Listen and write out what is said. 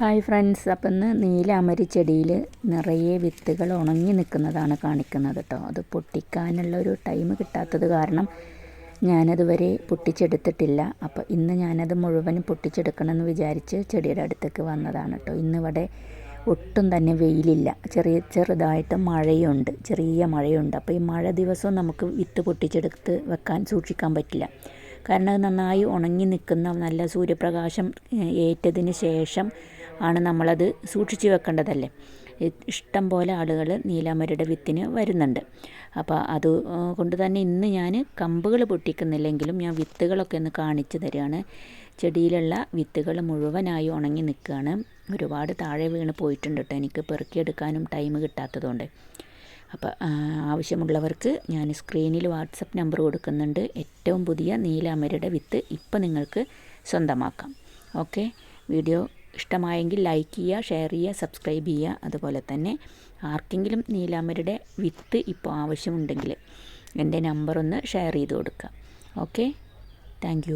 Hi friends അപ്പം ഇന്ന് നീലാമരി ചെടിയിൽ നിറയെ വിത്തുകൾ ഉണങ്ങി നിൽക്കുന്നതാണ് കാണിക്കുന്നത് കേട്ടോ അത് പൊട്ടിക്കാനുള്ള ഒരു ടൈം കിട്ടാത്തത് കാരണം ഞാനതുവരെ പൊട്ടിച്ചെടുത്തിട്ടില്ല. അപ്പോൾ ഇന്ന് ഞാനത് മുഴുവൻ പൊട്ടിച്ചെടുക്കണമെന്ന് വിചാരിച്ച് ചെടിയുടെ അടുത്തേക്ക് വന്നതാണ് കേട്ടോ ഇന്നിവിടെ ഒട്ടും തന്നെ വെയിലില്ല. ചെറിയ ചെറുതായിട്ട് മഴയുണ്ട്. ചെറിയ മഴയുണ്ട്. അപ്പോൾ ഈ മഴ ദിവസവും നമുക്ക് വിത്ത് പൊട്ടിച്ചെടുത്ത് വെക്കാൻ സൂക്ഷിക്കാൻ പറ്റില്ല. കാരണം അത് നന്നായി ഉണങ്ങി നിൽക്കുന്ന നല്ല സൂര്യപ്രകാശം ഏറ്റതിന് ശേഷം ആണ് നമ്മളത് സൂക്ഷിച്ചു വെക്കേണ്ടതല്ലേ. ഇഷ്ടം പോലെ ആളുകൾ നീലാമരയുടെ വിത്തിന് വരുന്നുണ്ട്. അപ്പോൾ അത് കൊണ്ട് തന്നെ ഇന്ന് ഞാൻ കമ്പുകൾ പൊട്ടിക്കുന്നില്ലെങ്കിലും ഞാൻ വിത്തുകളൊക്കെ ഒന്ന് കാണിച്ചു തരികയാണ്. ചെടിയിലുള്ള വിത്തുകൾ മുഴുവനായി ഉണങ്ങി നിൽക്കുകയാണ്. ഒരുപാട് താഴെ വീണ് പോയിട്ടുണ്ട് കേട്ടോ. എനിക്ക് പെറുക്കിയെടുക്കാനും ടൈം കിട്ടാത്തതുകൊണ്ട്. അപ്പോൾ ആവശ്യമുള്ളവർക്ക് ഞാൻ സ്ക്രീനിൽ വാട്സപ്പ് നമ്പർ കൊടുക്കുന്നുണ്ട്. ഏറ്റവും പുതിയ നീലാമരയുടെ വിത്ത് ഇപ്പം നിങ്ങൾക്ക് സ്വന്തമാക്കാം. ഓക്കെ? വീഡിയോ ഇഷ്ടമായെങ്കിൽ ലൈക്ക് ചെയ്യുക ഷെയർ ചെയ്യുക സബ്സ്ക്രൈബ് ചെയ്യുക. അതുപോലെ തന്നെ ആർക്കെങ്കിലും നീലാമരയുടെ വിത്ത് ഇപ്പോൾ ആവശ്യമുണ്ടെങ്കിൽ എന്റെ നമ്പറൊന്ന് ഷെയർ ചെയ്ത് കൊടുക്കുക. Okay thank